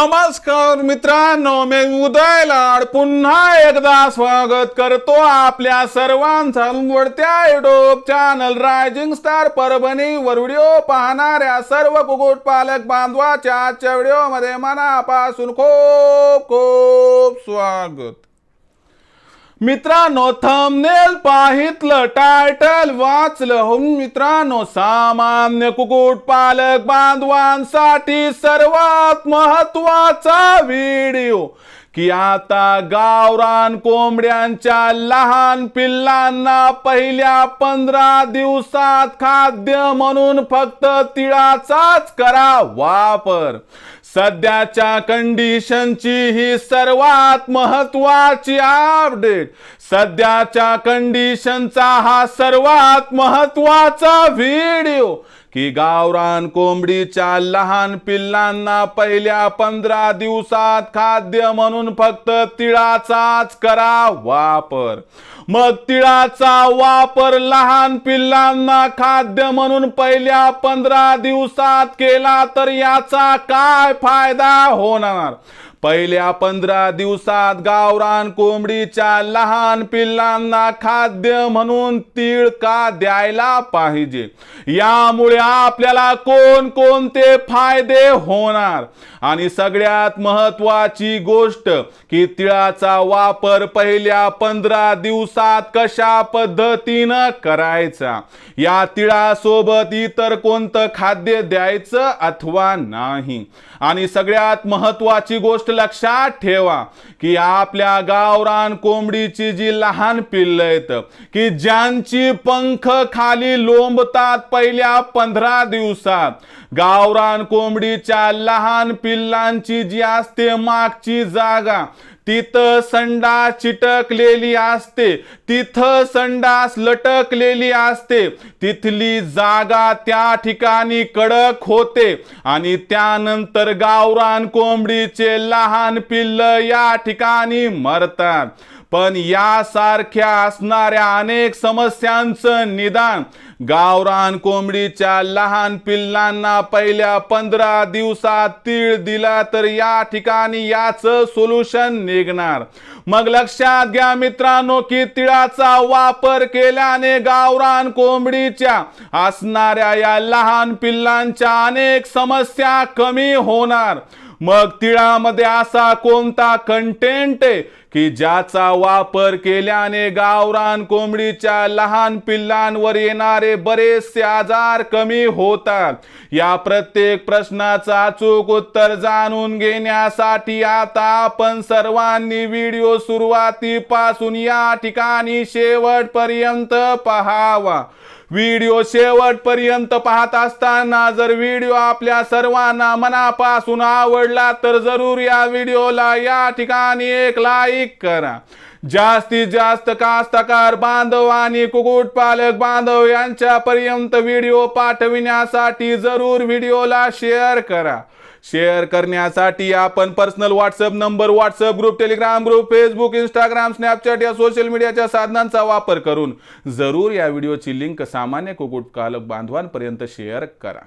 नमस्कार मित्रांनो मी उदय लाड. पुन्हा एकदा स्वागत करतो आपल्या सर्वांचा आवडत्या YouTube channel Rising Star Parbhani वर. व्हिडिओ पाहणाऱ्या सर्व कुक्कुटपालक बांधवाच्या आजच्या व्हिडिओमध्ये मनापासून खूप खूप स्वागत. मित्रांनो थंबनेल पाहितलं टायटल वाचलं. हो मित्रांनो सामान्य कुकुट पालक बांधवांसाठी सर्वात महत्त्वाचा व्हिडिओ की आता गावरान कोंबड्यांच्या लहान पिल्लांना पहिल्या पंधरा दिवसात खाद्य म्हणून फक्त तिळाचाच करा वापर. सध्याच्या कंडिशनची ही सर्वात महत्वाची अपडेट सध्याच्या कंडिशनचा हा सर्वात महत्त्वाचा व्हिडिओ की गावरान कोंबडीच्या लहान पिल्लांना पहिल्या पंधरा दिवसात खाद्य म्हणून फक्त तिळाचाच करा वापर. मग तिळाचा वापर लहान पिल्लांना खाद्य म्हणून पहिल्या पंधरा दिवसात केला तर याचा काय फायदा होणार? पहिल्या पंधरा दिवसात गावरान कोंबडीच्या लहान पिल्लांना खाद्य म्हणून तीळ का द्यायला पाहिजे? यामुळे आपल्याला कोण कोणते फायदे होणार? आणि सगळ्यात महत्वाची गोष्ट की तिळाचा वापर पहिल्या पंधरा दिवसात कशा पद्धतीनं करायचा? या तिळासोबत इतर कोणतं खाद्य द्यायचं अथवा नाही? आणि सगळ्यात महत्वाची गोष्ट लक्षात ठेवा की आपल्या गावरान कोंबडीची जी लहान पिल्ल आहेत की ज्यांची पंख खाली लोंबतात पहिल्या पंधरा दिवसात गावरान कोंबडीच्या लहान पिल्लांची जी असते मागची जागा तिथं संडास चिटकलेली असते तिथं संडास लटकलेली असते तिथली जागा त्या ठिकाणी कडक होते आणि त्यानंतर गावरान कोंबडीचे लहान पिल्ल या ठिकाणी मरतात. पण यासारख्या असणाऱ्या अनेक समस्यांचं निदान गावरान कोंबडीच्या लहान पिल्लांना पहिल्या पंधरा दिवसात तीळ दिला तर या ठिकाणी याचं सोल्युशन निघणार. मग लक्षात घ्या मित्रांनो की तिळाचा वापर केल्याने गावरान कोंबडीच्या असणाऱ्या या लहान पिल्लांच्या अनेक समस्या कमी होणार. मग तिळामध्ये असा कोणता कंटेंट आहे की ज्याचा वापर केल्याने गावरान कोंबडीच्या लहान पिल्लांवर येणारे बरेचसे आजार कमी होतात. या प्रत्येक प्रश्नाचा अचूक उत्तर जाणून घेण्यासाठी आता आपण सर्वांनी व्हिडिओ सुरुवातीपासून या ठिकाणी शेवटपर्यंत पहावा. व्हिडिओ शेवटपर्यंत पाहत असताना जर व्हिडिओ आपल्या सर्वांना मनापासून आवडला तर जरूर या व्हिडिओला या ठिकाणी एक लाईक करा. जास्तीत जास्त कास्तकार बांधव आणि कुक्कुटपालक बांधव यांच्यापर्यंत व्हिडिओ पाठविण्यासाठी जरूर व्हिडिओला शेअर करा. शेअर करण्यासाठी आपण personal WhatsApp number WhatsApp group Telegram group Facebook Instagram Snapchat या सोशल मीडियाच्या साधनांचा वापर करून जरूर या व्हिडिओची लिंक सामान्य कुक्कुटपालक बांधवांपर्यंत शेअर करा.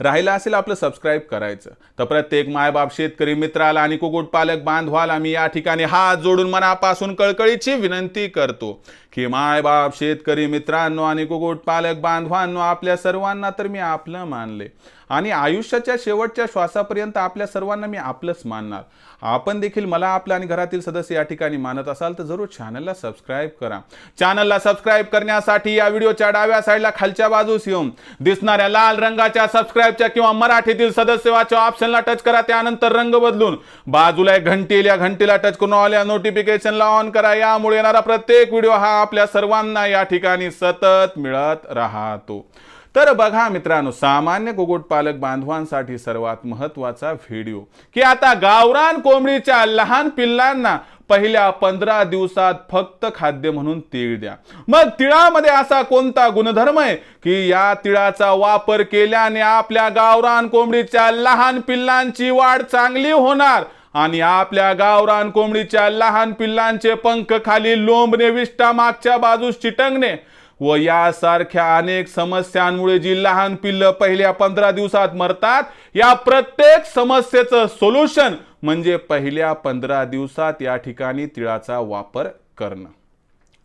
राहिलं असेल आपलं सबस्क्राईब करायचं. तर प्रत्येक मायबाप शेतकरी मित्राला आणि कुक्कुटपालक बांधवाला मी या ठिकाणी हात जोडून मनापासून कळकळीची विनंती करतो. की मायबाप शेतकरी मित्रांनो आणि कुक्कुटपालक बांधवांनो आपल्या सर्वांना तर मी आपलं मानले. आणि आयुष्याच्या शेवटच्या श्वासापर्यंत आपल्या सर्वांना मी आपलंच मानणार. आपण देखील मला आपलं आणि घरातील सदस्य या ठिकाणी मानत असाल तर जरूर चॅनलला सबस्क्राईब करा. चॅनलला सबस्क्राईब करण्यासाठी या व्हिडिओच्या डाव्या साईडला खालच्या बाजूस येऊन दिसणाऱ्या लाल रंगाच्या सबस्क्राईबच्या किंवा मराठीतील सदस्यवाच्या ऑप्शनला टच करा. त्यानंतर रंग बदलून बाजूला एक घंटी या घंटीला टच करून ऑल या नोटिफिकेशनला ऑन करा. यामुळे येणारा प्रत्येक व्हिडिओ हा आपल्या सर्वांना या ठिकाणी सतत मिळत राहतो. तर बघा मित्रांनो सामान्य कुक्कुटपालक बांधवांसाठी सर्वात महत्त्वाचा व्हिडिओ. की आता गावरान कोंबडीच्या लहान पिल्लांना पहिल्या पंधरा दिवसात फक्त खाद्य म्हणून तीळ द्या. मग तिळामध्ये असा कोणता गुणधर्म आहे? की या तिळाचा वापर केल्याने आपल्या गावरान कोंबडीच्या लहान पिल्लांची वाढ चांगली होणार? आणि आपल्या गावरान कोंबडीच्या लहान पिल्लांचे पंख खाली लोंबणे विष्टा मागच्या बाजूस चिटंगणे व यासारख्या अनेक समस्यांमुळे जी लहान पिल्लं पहिल्या पंधरा दिवसात मरतात या प्रत्येक समस्येचं सोल्युशन म्हणजे पहिल्या पंधरा दिवसात या ठिकाणी तिळाचा वापर करणं.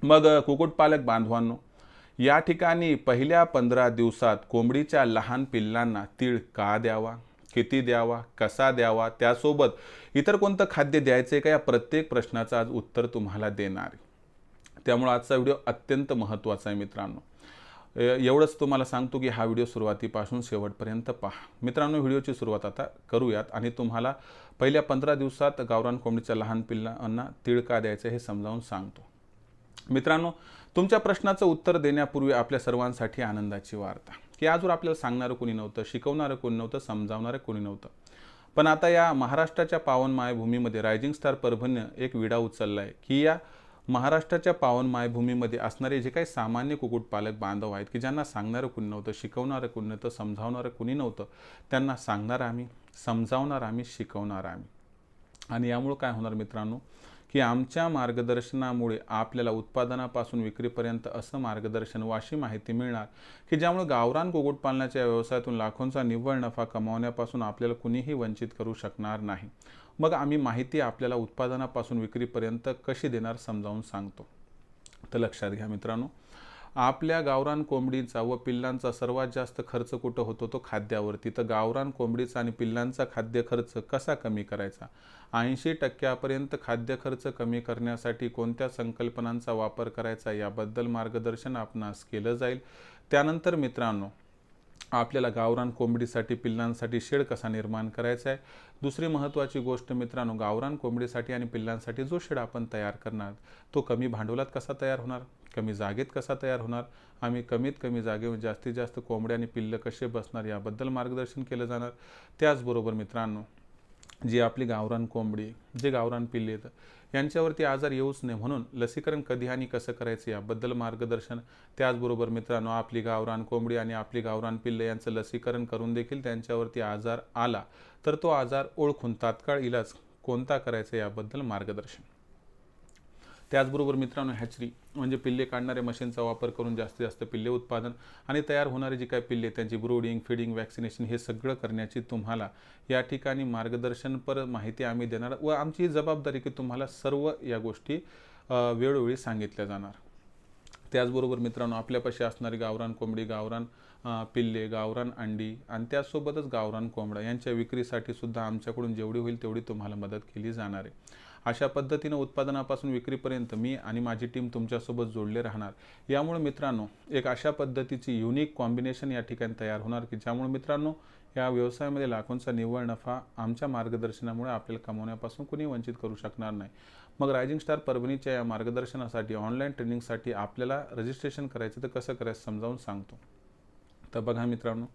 मग कुक्कुटपालक बांधवांनो या ठिकाणी पहिल्या पंधरा दिवसात कोंबडीच्या लहान पिल्लांना तीळ का द्यावा? किती द्यावा कसा द्यावा त्यासोबत इतर कोणतं खाद्य द्यायचं आहे का या प्रत्येक प्रश्नाचं आज उत्तर तुम्हाला देणार आहे. त्यामुळं आजचा व्हिडिओ अत्यंत महत्त्वाचा आहे मित्रांनो. एवढंच तुम्हाला सांगतो की हा व्हिडिओ सुरुवातीपासून शेवटपर्यंत पहा. मित्रांनो व्हिडिओची सुरुवात आता करूयात आणि तुम्हाला पहिल्या पंधरा दिवसात गावरान कोंबडीच्या लहान पिल्लांना तीळ का द्यायचं हे समजावून सांगतो. मित्रांनो तुमच्या प्रश्नाचं उत्तर देण्यापूर्वी आपल्या सर्वांसाठी आनंदाची वार्ता. की आजवर आपल्याला सांगणारं कोणी नव्हतं शिकवणारं कोणी नव्हतं समजावणारं कोणी नव्हतं. पण आता या महाराष्ट्राच्या पावन मायभूमीमध्ये रायझिंग स्टार परभण्य एक विडा उचलला आहे की या महाराष्ट्राच्या पावन मायभूमीमध्ये असणारे जे काही सामान्य कुक्कुटपालक बांधव आहेत की ज्यांना सांगणारं कुणी नव्हतं शिकवणारं कुणी नव्हतं समजावणारं कुणी नव्हतं त्यांना सांगणार आम्ही समजावणार आम्ही शिकवणार आम्ही. आणि यामुळं काय होणार मित्रांनो? की आमच्या मार्गदर्शनामुळे आपल्याला उत्पादनापासून विक्रीपर्यंत असं मार्गदर्शन व अशी माहिती मिळणार की ज्यामुळे गावरान कुक्कुटपालनाच्या व्यवसायातून लाखोंचा निव्वळ नफा कमावण्यापासून आपल्याला कुणीही वंचित करू शकणार नाही. मग आम्ही माहिती आपल्याला उत्पादनापासून विक्रीपर्यंत कशी देणार समजावून सांगतो. तर लक्षात घ्या मित्रांनो आपल्या गावरान कोंबडीचा व पिल्लांचा सर्वात जास्त खर्च कुठं होतो? तो खाद्यावरती. तर गावरान कोंबडीचा आणि पिल्लांचा खाद्य खर्च कसा कमी करायचा? ऐंशी टक्क्यापर्यंत खाद्य खर्च कमी करण्यासाठी कोणत्या संकल्पनांचा वापर करायचा? याबद्दल मार्गदर्शन आपणास केलं जाईल. त्यानंतर मित्रांनो आपल्याला गावरान कोंबडीसाठी पिल्लांसाठी शेड कसा निर्माण करायचा आहे? दुसरी महत्त्वाची गोष्ट मित्रांनो गावरान कोंबडीसाठी आणि पिल्लांसाठी जो शेड आपण तयार करणार तो कमी भांडवलात कसा तयार होणार? कमी जागेत कसा तयार होणार? आम्ही कमीत कमी जागेवर जास्तीत जास्त कोंबड्या आणि पिल्लं कसे बसणार याबद्दल मार्गदर्शन केलं जाणार. त्याचबरोबर मित्रांनो जी आपली गावरान कोंबडी जे गावरान पिल्ले आहेत यांच्यावरती आजार येऊच नये म्हणून लसीकरण कधी आणि कसं करायचं याबद्दल मार्गदर्शन. त्याचबरोबर मित्रांनो आपली गावरान कोंबडी आणि आपली गावरान पिल्ले यांचं लसीकरण करून देखील त्यांच्यावरती आजार आला तर तो आजार ओळखून तात्काळ इलाज कोणता करायचा याबद्दल मार्गदर्शन. त्याचबरोबर मित्रांनो हॅचरी म्हणजे पिल्ले काढणाऱ्या मशीनचा वापर करून जास्तीत जास्त पिल्ले उत्पादन आणि तयार होणारे जे काय पिल्ले त्यांची ब्रोडिंग फिडिंग वॅक्सिनेशन हे सगळं करण्याची तुम्हाला या ठिकाणी मार्गदर्शनपर माहिती आम्ही देणार व आमची जबाबदारी की तुम्हाला सर्व या गोष्टी वेळोवेळी सांगितल्या जाणार. त्याचबरोबर मित्रांनो आपल्यापाशी असणारी गावरान कोंबडी गावरान पिल्ले गावरान अंडी आणि त्यासोबतच गावरान कोंबडा यांच्या विक्रीसाठी सुद्धा आमच्याकडून जेवढी होईल तेवढी तुम्हाला मदत केली जाणार आहे. अशा पद्धतीनं उत्पादनापासून विक्रीपर्यंत मी आणि माझी टीम तुमच्यासोबत जोडले राहणार. यामुळे मित्रांनो एक अशा पद्धतीची युनिक कॉम्बिनेशन या ठिकाणी तयार होणार की ज्यामुळे मित्रांनो या व्यवसायामध्ये लाखोंचा निव्वळ नफा आमच्या मार्गदर्शनामुळे आपल्याला कमवण्यापासून कुणी वंचित करू शकणार नाही. मग रायझिंग स्टार परभणीच्या या मार्गदर्शनासाठी ऑनलाईन ट्रेनिंगसाठी आपल्याला रजिस्ट्रेशन करायचं तर कसं करायचं समजावून सांगतो. तर बघा मित्रांनो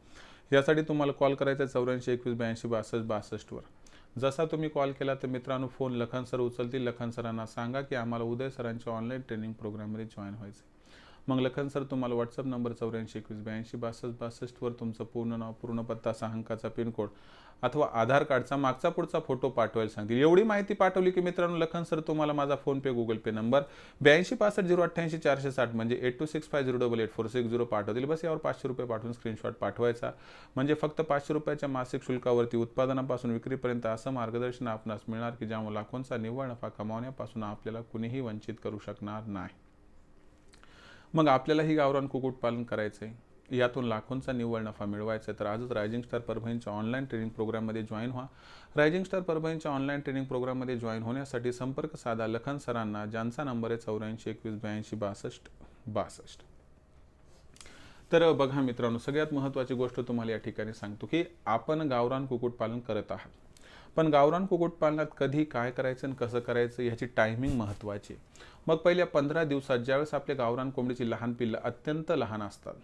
यासाठी तुम्हाला कॉल करायचा आहे चौऱ्याऐंशी एकवीस ब्याऐंशी बासष्ट बासष्टवर. जसा तुम्ही कॉल केला तर मित्रांनो फोन लखन सर उचलतील. लखन सरांना सांगा की आम्हाला उदय सरांच्या ऑनलाईन ट्रेनिंग प्रोग्राममध्ये जॉईन व्हायचं मग लखन सर तुम्हाला व्हॉट्सअप नंबर चौऱ्याऐंशी एकवीस ब्याऐंशी बासष्ट बासष्टवर तुमचं पूर्ण नाव पूर्ण पत्ता सहा अंकाचा पिनकोड अथवा आधार कार्डचा मागचा पुढचा फोटो पाठवायला सांगतील. एवढी माहिती पाठवली की मित्रांनो लखन सर तुम्हाला माझा फोनपे गुगल पे नंबर ब्याऐंशी पासष्ट झिरो अठ्ठ्याऐंशी चारशे साठ म्हणजे eight two six five zero double eight four six zero पाठवतील. बस यावर पाचशे रुपये पाठवून स्क्रीनशॉट पाठवायचा. म्हणजे फक्त पाचशे रुपयाच्या मासिक शुल्कावरती उत्पादनापासून विक्रीपर्यंत असं मार्गदर्शन आपणास मिळणार की ज्यामुळे लाखोंचा निव्वळ नफा कमावण्यापासून आपल्याला कुणीही वंचित करू शकणार नाही. मग आपल्याला ही गावरान कुक्कुटपालन करायचं आहे यातून लाखोंचा निव्वळ नफा मिळवायचा तर आजच रायझिंग स्टार परभणीच्या ऑनलाईन ट्रेनिंग प्रोग्राममध्ये जॉईन व्हा. रायझिंग स्टार परभणीच्या ऑनलाईन ट्रेनिंग प्रोग्राममध्ये जॉईन होण्यासाठी संपर्क साधा लखन सरांना ज्यांचा नंबर आहे चौऱ्याऐंशी एकवीस ब्याऐंशी बासष्ट बासष्ट. तर बघा मित्रांनो सगळ्यात महत्त्वाची गोष्ट तुम्हाला या ठिकाणी सांगतो की आपण गावरान कुक्कुटपालन करत आहात. पण गावरान कुक्कुटपालनात कधी काय करायचं आणि कसं करायचं ह्याची टायमिंग महत्त्वाची मग पहिल्या पंधरा दिवसात ज्यावेळेस आपल्या गावरान कोंबडीची लहान पिल्लं अत्यंत लहान असतात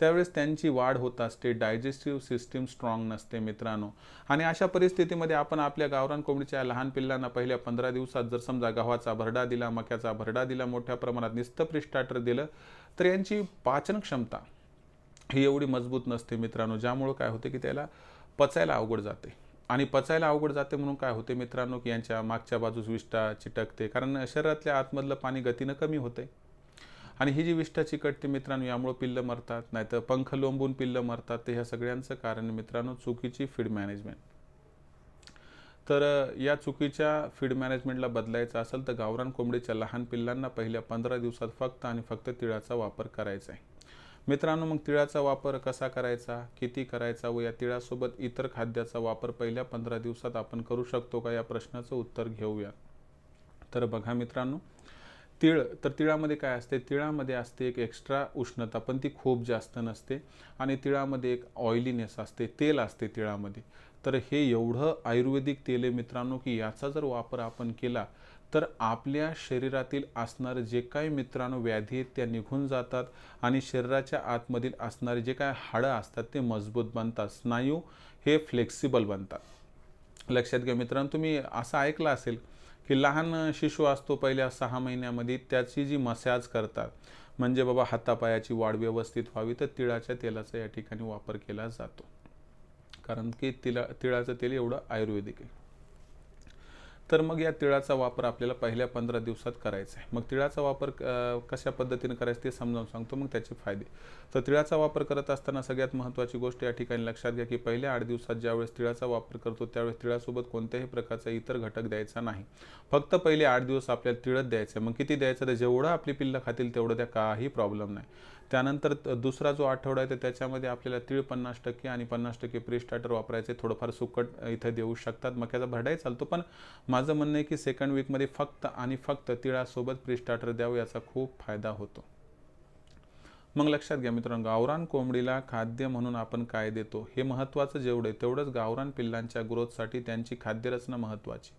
त्यावेळेस त्यांची वाढ होत असते डायजेस्टिव्ह सिस्टीम स्ट्रॉंग नसते मित्रांनो. आणि अशा परिस्थितीमध्ये आपण आपल्या गावरान कोंबडीच्या लहान पिल्लांना पहिल्या पंधरा दिवसात जर समजा गव्हाचा भरडा दिला मक्याचा भरडा दिला मोठ्या प्रमाणात निस्तप्रिष्टाटर दिलं तर यांची पाचन क्षमता ही एवढी मजबूत नसते मित्रांनो ज्यामुळं काय होते की त्याला पचायला अवघड जाते. आणि पचायला अवघड जाते म्हणून काय होते मित्रांनो की यांच्या मागच्या बाजूस विष्ठा चिटकते? कारण शरीरातल्या आतमधलं पाणी गतीनं कमी होते आणि ही जी विष्ठा चिकटते मित्रांनो यामुळे पिल्लं मरतात नाहीतर पंख लोंबून पिल्लं मरतात ते ह्या सगळ्यांचं कारण मित्रांनो चुकीची फीड मॅनेजमेंट तर या चुकीच्या फीड मॅनेजमेंटला बदलायचं असेल तर गावरान कोंबडीच्या लहान पिल्लांना पहिल्या पंधरा दिवसात फक्त आणि फक्त तिळाचा वापर करायचा आहे. मित्रांनो मग तिळाचा वापर कसा करायचा? किती करायचा व या तिळासोबत इतर खाद्याचा वापर पहिल्या पंधरा दिवसात आपण करू शकतो का? या प्रश्नाचं उत्तर घेऊया. तर बघा मित्रांनो तिळ तर तिळामध्ये काय असते? तिळामध्ये असते एक एक्स्ट्रा उष्णता पण ती खूप जास्त नसते. आणि तिळामध्ये एक ऑइलीनेस असते तेल असते तिळामध्ये. तर हे एवढं आयुर्वेदिक तेल आहे मित्रांनो की याचा जर वापर आपण केला तर आपल्या शरीरातील असणारे जे काही मित्रांनो व्याधी आहेत त्या निघून जातात आणि शरीराच्या आतमधील असणारे जे काय हाडं असतात ते मजबूत बनतात. स्नायू हे फ्लेक्सिबल बनतात. लक्षात घ्या मित्रांनो तुम्ही असं ऐकलं असेल की लहान शिशु असतो पहिल्या सहा महिन्यामध्ये त्याची जी मसाज करतात म्हणजे बाबा हातापायाची वाढ व्यवस्थित व्हावी तर तिळाच्या तेलाचा या ठिकाणी वापर केला जातो. कारण की तिला तिळाचं तेल एवढं आयुर्वेदिक आहे. तर मग या तिळाचा वापर आपल्याला पहिल्या पंधरा दिवसात करायचा आहे. मग तिळाचा वापर कशा पद्धतीने करायचा ते समजावून सांगतो. मग त्याचे फायदे. तर तिळाचा वापर करत असताना सगळ्यात महत्त्वाची गोष्ट या ठिकाणी लक्षात घ्या की पहिल्या आठ दिवसात ज्यावेळेस तिळाचा वापर करतो त्यावेळेस तिळासोबत कोणत्याही प्रकारचा इतर घटक द्यायचा नाही. फक्त पहिले आठ दिवस आपल्याला तिळत द्यायचं आहे. मग किती द्यायचं? तर जेवढं आपली पिल्लं खातील तेवढं त्या काही प्रॉब्लेम नाही. त्यानंतर दुसरा जो आठवडा आहे तर त्याच्यामध्ये आपल्याला तीळ पन्नास टक्के आणि पन्नास टक्के प्री स्टार्टर वापरायचे थोडंफार सुकट इथं देऊ शकतात. मक्याचा भरडाही चालतो पण माझं म्हणणं आहे की सेकंड वीकमध्ये फक्त आणि फक्त तिळासोबत प्री स्टार्टर द्यावं याचा खूप फायदा होतो. मग लक्षात घ्या मित्रांनो गावरान कोंबडीला खाद्य म्हणून आपण काय देतो? हे महत्त्वाचं जेवढं आहे तेवढंच गावरान पिल्लांच्या ग्रोथसाठी त्यांची खाद्यरचना महत्त्वाची.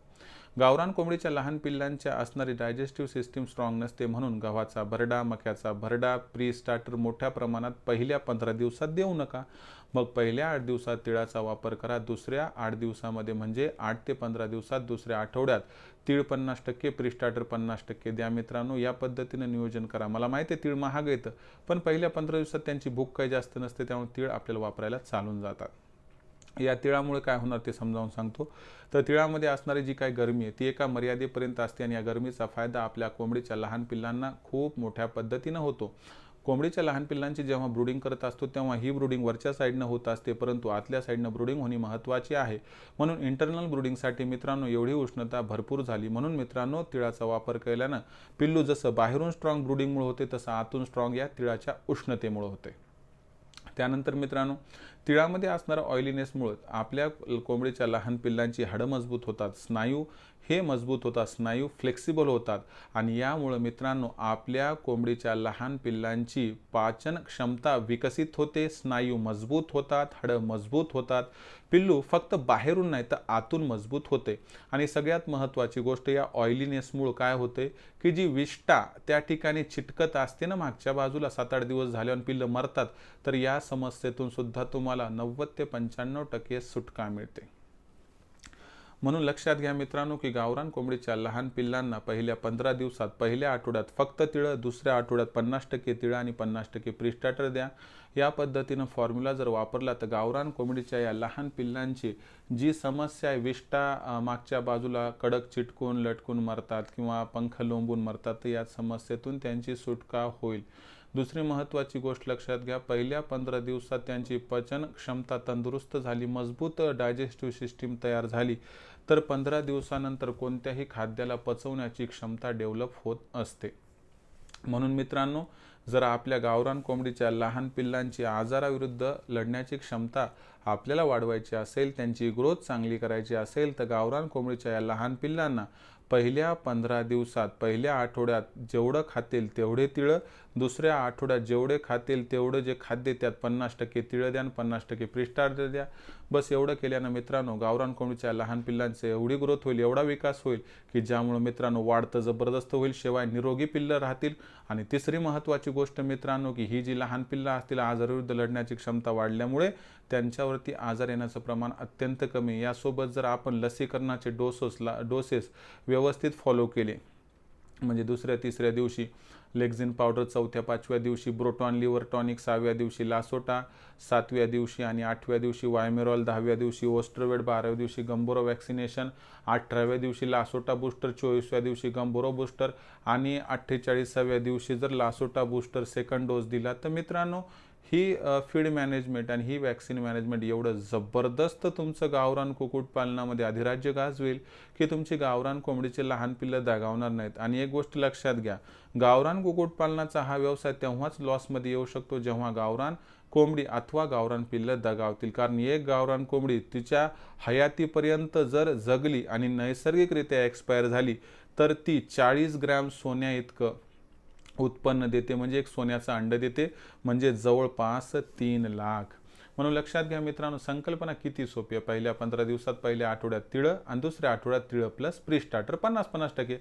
गावरान कोंबडीच्या लहान पिल्लांच्या असणारी डायजेस्टिव्ह सिस्टीम स्ट्रॉंग नसते म्हणून गव्हाचा भरडा मक्याचा भरडा प्री स्टार्टर मोठ्या प्रमाणात पहिल्या पंधरा दिवसात देऊ नका. मग पहिल्या आठ दिवसात तिळाचा वापर करा. दुसऱ्या आठ दिवसामध्ये म्हणजे आठ ते पंधरा दिवसात दुसऱ्या आठवड्यात तीळ पन्नास टक्के प्री स्टार्टर पन्नास टक्के द्या. मित्रांनो या पद्धतीने नियोजन करा. मला माहिती आहे तीळ महाग येतं पण पहिल्या पंधरा दिवसात त्यांची भूक काही जास्त नसते त्यामुळे तीळ आपल्याला वापरायला चालून जातात. या तिळामुळे काय होणार ते समजावून सांगतो. तर तिळामध्ये असणारी जी काही गरमी आहे ती एका मर्यादेपर्यंत असते आणि या गरमीचा फायदा आपल्या कोंबडीच्या लहान पिल्लांना खूप मोठ्या पद्धतीनं होतो. कोंबडीच्या लहान पिल्लांची जेव्हा ब्रुडिंग करत असतो तेव्हा ही ब्रुडिंग वरच्या साईडनं होत असते परंतु आतल्या साईडनं ब्रुडिंग होणे महत्त्वाची आहे. म्हणून इंटरनल ब्रुडिंगसाठी मित्रांनो एवढी उष्णता भरपूर झाली. म्हणून मित्रांनो तिळाचा वापर केल्यानं पिल्लू जसं बाहेरून स्ट्रॉंग ब्रुडिंगमुळे होते तसं आतून स्ट्रॉंग या तिळाच्या उष्णतेमुळे होते. त्यानंतर मित्रांनो तिळामध्ये असणाऱ्या ऑइलीनेसमुळे आपल्या कोंबडीच्या लहान पिल्लांची हाडं मजबूत होतात स्नायू हे मजबूत होतात स्नायू फ्लेक्सिबल होतात आणि यामुळं मित्रांनो आपल्या कोंबडीच्या लहान पिल्लांची पाचन क्षमता विकसित होते स्नायू मजबूत होतात हाडं मजबूत होतात. पिल्लू फक्त बाहेरून नाही तर आतून मजबूत होते. आणि सगळ्यात महत्त्वाची गोष्ट या ऑइलीनेसमुळं काय होते? की जी विष्ठा त्या ठिकाणी चिटकत असते ना मागच्या बाजूला सात आठ दिवस झाल्यावर पिल्लं मरतात तर या समस्येतून सुद्धा तुम्हाला नव्वद ते पंच्याण्णव टक्के सुटका मिळते. म्हणून लक्षात घ्या मित्रांनो की गावरान कोंबडीच्या लहान पिल्लांना पहिल्या पंधरा दिवसात पहिल्या आठवड्यात फक्त तिळं दुसऱ्या आठवड्यात पन्नास टक्के तिळं आणि पन्नास टक्के प्रिस्टाटर द्या. या पद्धतीनं फॉर्म्युला जर वापरला तर गावरान कोंबडीच्या या लहान पिल्लांची जी समस्या आहे विष्टा मागच्या बाजूला कडक चिटकून लटकून मरतात किंवा पंख लोंबून मरतात तर या समस्येतून त्यांची सुटका होईल. दुसरी महत्त्वाची गोष्ट लक्षात घ्या. पहिल्या पंधरा दिवसात त्यांची पचन क्षमता तंदुरुस्त झाली मजबूत डायजेस्टिव्ह सिस्टीम तयार झाली. तर पंधरा दिवसानंतर कोणत्याही खाद्याला पचवण्याची क्षमता डेव्हलप होत असते. म्हणून मित्रांनो जर आपल्या गावरान कोंबडीच्या लहान पिल्लांची आजाराविरुद्ध लढण्याची क्षमता आपल्याला वाढवायची असेल त्यांची ग्रोथ चांगली करायची असेल तर गावरान कोंबडीच्या या लहान पिल्लांना पहिल्या पंधरा दिवसात पहिल्या आठवड्यात जेवढं खातील तेवढे तिळं दुसऱ्या आठवड्यात जेवढे खातील तेवढं जे खाद्य त्यात पन्नास टक्के तिळं द्या आणि पन्नास टक्के प्रिस्टार्टर द्या. बस एवढं केल्यानं मित्रांनो गावरान कोंबडीच्या लहान पिल्लांचे एवढी ग्रोथ होईल एवढा विकास होईल की ज्यामुळे मित्रांनो वाढतं जबरदस्त होईल शिवाय निरोगी पिल्लं राहतील. आणि तिसरी महत्त्वाची गोष्ट मित्रांनो की ही जी लहान पिल्लं असतील आजाराविरुद्ध लढण्याची क्षमता वाढल्यामुळे त्यांच्यावरती आजार येण्याचं प्रमाण अत्यंत कमी यासोबत जर आपण लसीकरणाचे डोसेस ला डोसेस व्यवस्थित फॉलो केले म्हणजे दुसऱ्या तिसऱ्या दिवशी लेक्झिन पावडर चौथ्या पाचव्या दिवशी ब्रोटॉन लिव्हर टॉनिक सहाव्या दिवशी लासोटा सातव्या दिवशी आणि आठव्या दिवशी वायमेरॉल दहाव्या दिवशी ओस्ट्रोवेड बाराव्या दिवशी गंबोरो वॅक्सिनेशन अठराव्या दिवशी लासोटा बूस्टर चोवीसव्या दिवशी गंबोरो बूस्टर आणि अठ्ठेचाळीसाव्या दिवशी जर लासोटा बूस्टर सेकंड डोस दिला तर मित्रांनो ही फीड मॅनेजमेंट आणि ही वॅक्सिन मॅनेजमेंट एवढं जबरदस्त तुमचं गावरान कुक्कुटपालनामध्ये अधिराज्य गाजवेल की तुमची गावरान कोंबडीचे लहान पिल्लं दगावणार नाहीत. आणि एक गोष्ट लक्षात घ्या गावरान कुक्कुटपालनाचा हा व्यवसाय तेव्हाच लॉसमध्ये येऊ शकतो जेव्हा गावरान कोंबडी अथवा गावरान पिल्लं दगावतील. कारण एक गावरान कोंबडी तिच्या हयातीपर्यंत जर जगली आणि नैसर्गिकरित्या एक्सपायर झाली तर ती चाळीस ग्रॅम सोन्या इतकं उत्पन्न देते म्हणजे एक सोन्याचं अंड देते म्हणजे जवळपास तीन लाख. म्हणून लक्षात घ्या मित्रांनो संकल्पना किती सोपी आहे. पहिल्या पंधरा दिवसात पहिल्या आठवड्यात तिळं आणि दुसऱ्या आठवड्यात तिळं प्लस प्री स्टार्टर पन्नास पन्नास टक्के.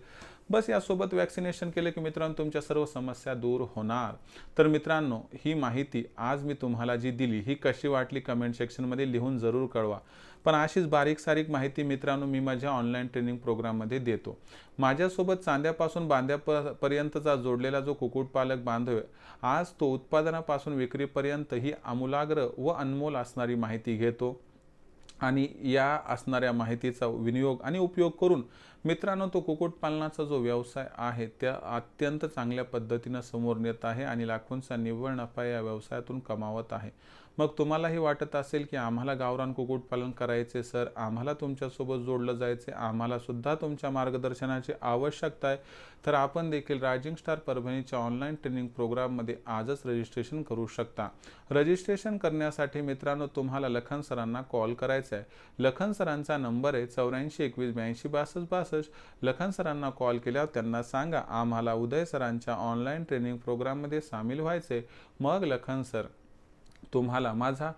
बस यासोबत वॅक्सिनेशन केलं की मित्रांनो तुमच्या सर्व समस्या दूर होणार. तर मित्रांनो ही माहिती आज मी तुम्हाला जी दिली ही कशी वाटली कमेंट सेक्शनमध्ये लिहून जरूर कळवा. पण अशीच बारीक सारीक माहिती मित्रांनो मी माझ्या ऑनलाईन ट्रेनिंग प्रोग्राममध्ये देतो. माझ्यासोबत चांद्यापासून बांध्यापर्यंतचा जोडलेला जो कुक्कुटपालक बांधव आहे आज तो उत्पादनापासून विक्रीपर्यंत ही आमूलाग्र व अनमोल असणारी माहिती घेतो आणि या असणाऱ्या माहितीचा विनियोग आणि उपयोग करून मित्रांनो तो कुक्कुटपालनाचा जो व्यवसाय आहे त्या अत्यंत चांगल्या पद्धतीनं समोर नेत आहे आणि लाखोंचा निव्वळ नफा या व्यवसायातून कमावत आहे. मग तुम्हालाही वाटत असेल की आम्हाला गावरान कुक्कुटपालन करायचे सर. आम्हाला तुमच्यासोबत जोडलं जायचे. आम्हालासुद्धा तुमच्या मार्गदर्शनाची आवश्यकता आहे. तर आपण देखील रायझिंग स्टार परभणीच्या ऑनलाईन ट्रेनिंग प्रोग्राममध्ये आजच रजिस्ट्रेशन करू शकता. रजिस्ट्रेशन करण्यासाठी मित्रांनो तुम्हाला लखन सरांना कॉल करायचा आहे. लखन सरांचा नंबर आहे चौऱ्याऐंशी एकवीस ब्याऐंशी बासष्ट बासष्ट. लखन सरांना कॉल केल्यावर त्यांना सांगा आम्हाला उदय सरांच्या ऑनलाईन ट्रेनिंग प्रोग्राममध्ये सामील व्हायचे मग लखन सर तुम्हाला माझा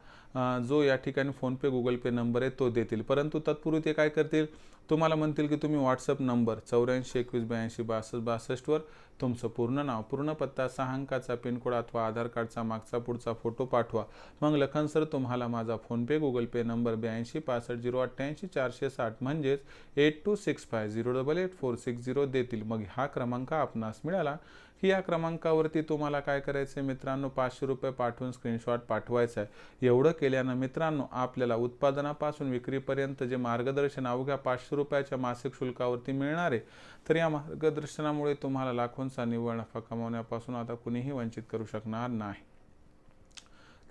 जो या ठिकाणी फोनपे गुगल पे नंबर आहे तो देतील. परंतु तत्पूर्वी ते काय करतील? तुम्हाला म्हणतील की तुम्ही व्हॉट्सअप नंबर चौऱ्याऐंशी एकवीस ब्याऐंशी बासष्ट बासष्टवर तुमचं पूर्ण नाव पूर्ण पत्ता सहा अंकाचा पिनकोड अथवा आधार कार्डचा मागचा पुढचा फोटो पाठवा. मग लखन सर तुम्हाला माझा फोनपे गुगल पे नंबर ब्याऐंशी पासष्ट झिरो अठ्ठ्याऐंशी चारशे साठ म्हणजेच eight two six five zero double eight four six zero देतील. मग हा क्रमांक आपणास मिळाला. या क्रमांकावरती तुम्हाला काय करायचं आहे मित्रांनो? पाचशे रुपये पाठवून स्क्रीनशॉट पाठवायचा आहे. एवढं केल्यानं मित्रांनो आपल्याला उत्पादनापासून विक्रीपर्यंत जे मार्गदर्शन अवघ्या पाचशे रुपयाच्या मासिक शुल्कावरती मिळणार आहे तर या मार्गदर्शनामुळे तुम्हाला लाखोंचा निव्वळ नफा कमावण्यापासून आता कुणीही वंचित करू शकणार नाही.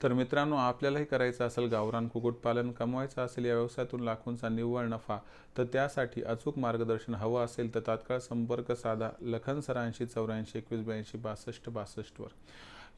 तर मित्रांनो आपल्यालाही करायचं असेल गावरान कुक्कुटपालन कमवायचं असेल या व्यवसायातून लाखोंचा निव्वळ नफा तर त्यासाठी अचूक मार्गदर्शन हवं असेल तर तात्काळ संपर्क साधा लखन सरांशी चौऱ्याऐंशी एकवीस ब्याऐंशी बासष्ट बासष्टवर.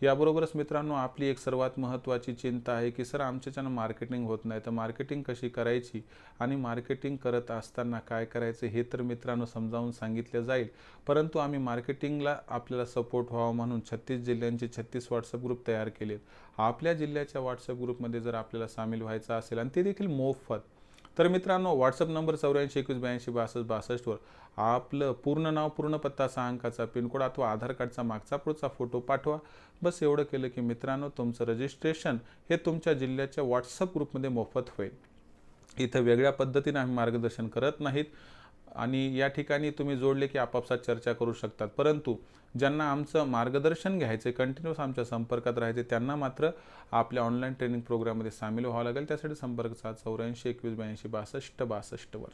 याबरोबरच मित्रांनो आपली एक सर्वात महत्त्वाची चिंता आहे की सर आमच्याच्यानं मार्केटिंग होत नाही तर मार्केटिंग कशी करायची आणि मार्केटिंग करत असताना काय करायचं हे तर मित्रांनो समजावून सांगितलं जाईल. परंतु आम्ही मार्केटिंगला आपल्याला सपोर्ट व्हावा म्हणून छत्तीस जिल्ह्यांचे छत्तीस व्हॉट्सअप ग्रुप तयार केलेत. आपल्या जिल्ह्याच्या व्हॉट्सअप ग्रुपमध्ये जर आपल्याला सामील व्हायचं असेल आणि ते देखील मोफत तर मित्रांनो व्हॉट्सअप नंबर चौऱ्याऐंशी एकवीस ब्याऐंशी बासष्ट बासष्टवर आपलं पूर्ण नाव पूर्ण पत्ता सहा अंकाचा पिनकोड अथवा आधार कार्डचा मागचा पुढचा फोटो पाठवा. बस एवढं केलं की मित्रांनो तुमचं रजिस्ट्रेशन हे तुमच्या जिल्ह्याच्या व्हॉट्सअप ग्रुपमध्ये मोफत होईल. इथं वेगळ्या पद्धतीने आम्ही मार्गदर्शन करत नाहीत. आणि या ठिकाणी तुम्ही जोडले की आपापसात चर्चा करू शकतात. परंतु ज्यांना आमचं मार्गदर्शन घ्यायचं कंटिन्यूअस आमच्या संपर्कात राहायचे त्यांना मात्र आपल्या ऑनलाईन ट्रेनिंग प्रोग्राममध्ये सामील व्हावं लागेल. त्यासाठी संपर्क सात चौऱ्याऐंशी एकवीस ब्याऐंशी बासष्ट बासष्टवर.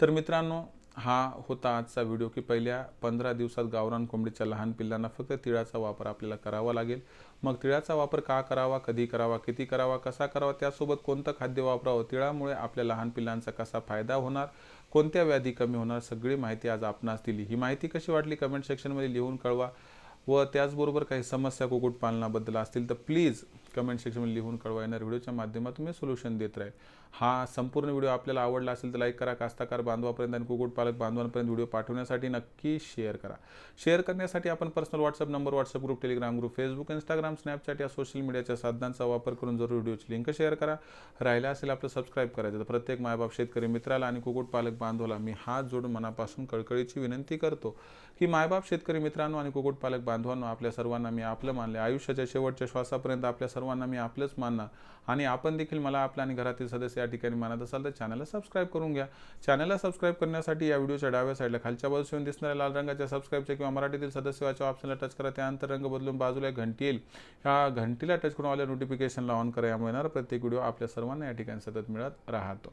तर मित्रांनो हा होता आजचा व्हिडिओ की पहिल्या पंधरा दिवसात गावरान कोंबडीच्या लहान पिल्लांना फक्त तिळाचा वापर आपल्याला करावा लागेल. मग तिळाचा वापर का करावा कधी करावा किती करावा कसा करावा त्यासोबत कोणतं खाद्य वापरावं तिळामुळे आपल्या लहान पिल्लांचा कसा फायदा होणार कोणत्या व्याधी कमी होणार सगळी माहिती आज आपणास दिली. ही माहिती कशी वाटली कमेंट सेक्शनमध्ये लिहून कळवा. व त्याचबरोबर काही समस्या कुक्कुटपालनाबद्दल असतील तर प्लीज कमेंट सेक्शनमध्ये लिहून कळवा. येणार व्हिडिओच्या माध्यमातून मी सोल्युशन देत राहील. हा संपूर्ण व्हिडिओ आपल्याला आवडला असेल तर लाईक करा. कास्ताकार बांधवापर्यंत आणि कुक्कुटपालक बांधवांपर्यंत व्हिडिओ पाठवण्यासाठी नक्की शेअर करा. शेअर करण्यासाठी आपण personal WhatsApp number WhatsApp group Telegram group Facebook Instagram Snapchat या सोशल मीडियाच्या साधनांचा वापर करून जरूर व्हिडिओची लिंक शेअर करा. राहिला असेल आपलं सबस्क्राईब करायचं तर प्रत्येक मायबाप शेतकरी मित्राला आणि कुक्कुटपालक बांधवाला मी हात जोडून मनापासून कळकळीची विनंती करतो. की मायबाप शेतकरी मित्रांनो आणि कुक्कुटपालक बांधवांनो आपल्या सर्वांना मी आपलं मानले. आयुष्याच्या शेवटच्या श्वासापर्यंत आपल्या सर्वांना मी आपलंच मानणार. आणि आपण देखील मला आपल्या आणि घरातील सदस्य या ठिकाणी मानत असाल तर चॅनलला सबस्क्राईब करून घ्या. चॅनलला सबस्क्राईब करण्यासाठी या व्हिडिओच्या डाव्या साईडला खालच्या बाजूस येऊन दिसणाऱ्या लाल रंगाच्या सबस्क्राईबच्या किंवा मराठीतील सदस्यवाच्या ऑप्शनला टच करा. त्यानंतर रंग बदलून बाजूला घंटी येईल. या घंटीला टच करून आल्या नोटिफिकेशनला ऑन करा. यामुळे येणार प्रत्येक व्हिडिओ आपल्या सर्वांना या ठिकाणी सतत मिळत राहतो.